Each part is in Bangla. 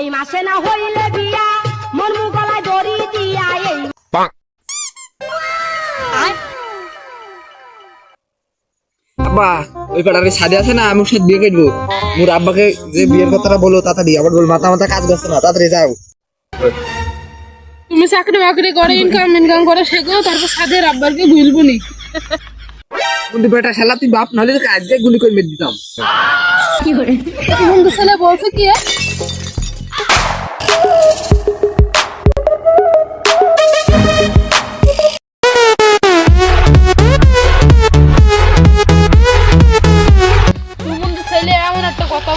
এই মাসে না হইলে বিয়া মন গলায় দড়ি দিয়া এই আব্বা ওই সাদে আছে না আমি সাথে বিয়ে করব। মোর আব্বাকে যে বিয়ের কথাটা বলো তাড়াতাড়ি আবার বল মাথা মাথা কাজ করছে না তাড়াতাড়ি যাও। তুমি চাকরি বাকরি করে ইনকাম ইনকাম করে শেখো তারপর সাদের আব্বারকে ভুলবো নি। কিন্তু বেটা শালা তুই বাপ নাহলে তোকে আজকে গুলি করে মেরে দিতাম। বন্ধু ছেলে বলছে কি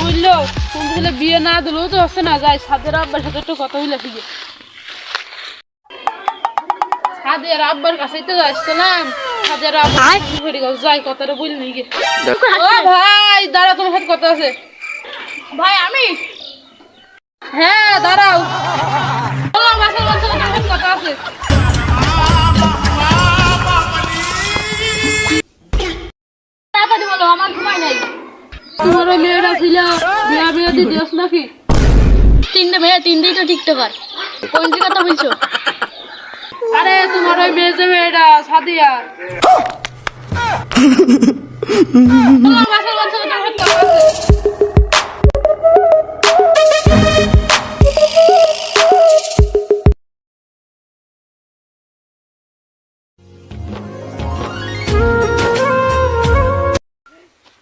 কথা বলল ছেলে বিয়ে না দিলেও তো হচ্ছে না যায় সাদের আব্বার সাথে একটু কথা বলে আসি গে। সাদের আব্বার কাছেই তো যাচ্ছিলাম সাদের আব্বার ফেরে গেল যাই কথাটা বলি নি ও ভাই দাঁড়া তোমার সাথে কথা আছে। ভাই আমি? হ্যাঁ দাঁড়াও। বলো, মাসের মধ্যে কথা আছে। আমার ঘুমাই নাই। তোমার ওই মেয়েটা ছিল বিয়া বিয়া দিদিস নাকি? তিনটে মেয়ে তিনটেই তো টিকটকার। কোন কথা বলছো আরে তোমার ওই মেয়ে যে মেয়েটা সাদিয়া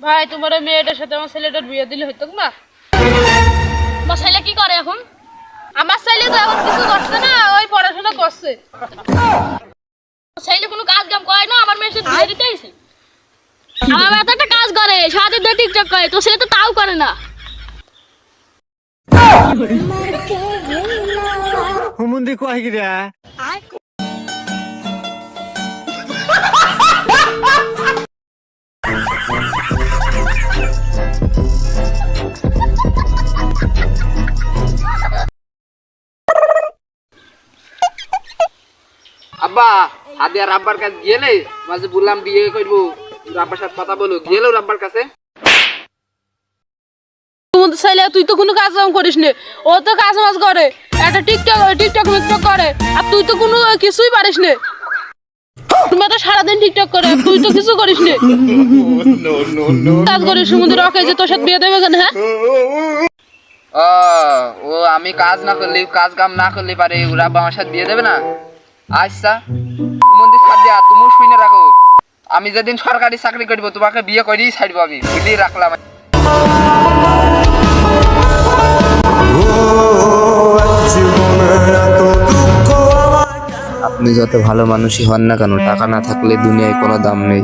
ভাই তোমার মেয়েটার সাথে আমার ছেলেটার বিয়ে দিলে হতো না। আমার ছেলে কি করে এখন? আমার ছেলে তো এখন কিছু করছে না ওই পড়াশোনা করছে। ছেলে কোনো কাজ কাম করে না আমার মেয়ের সাথে বিয়ে দিতে আইছে? আমার মেয়ে তো একটা কাজ করে সারাদিন ধরে টিকটক করে তো ছেলে তো তাও করে না। হুমুন্দি কয় গিরা আব্বা সাদে আর আব্বার কাছে গেলে মাঝে বললাম বিয়ে করব। আব্বার সাথে কথা বলো গেলে আব্বার কাছে। তুই তো কোনো কাজ কাম করিস নে। ও তো কাজ মাজ করে একটা টিকটক টিকটক মিকটক করে আর তুই তো কোনো কিছুই পারিস নে। তুমি তো সারাদিন টিকটক করে তুই তো কিছু করিস নে। কাজ করিস সমুদ্র রকে যে তোর সাথে বিয়ে দেবে কেন হ্যাঁ? ও ও আমি কাজ না করলে কাজ কাম না করলে পারে ওরা আব্বা আমার সাথে বিয়ে দেবে না? আচ্ছা মন্দির ছাড় দিয়া শুনে রাখো। আমি যেদিন সরকারি চাকরি করব, তোমাকে বিয়ে করেই ছাড়বো আমি বুঝেই রাখলাম। আপনি যত ভালো মানুষই হন না কেন, টাকা না থাকলে দুনিয়ায় কোনো দাম নেই।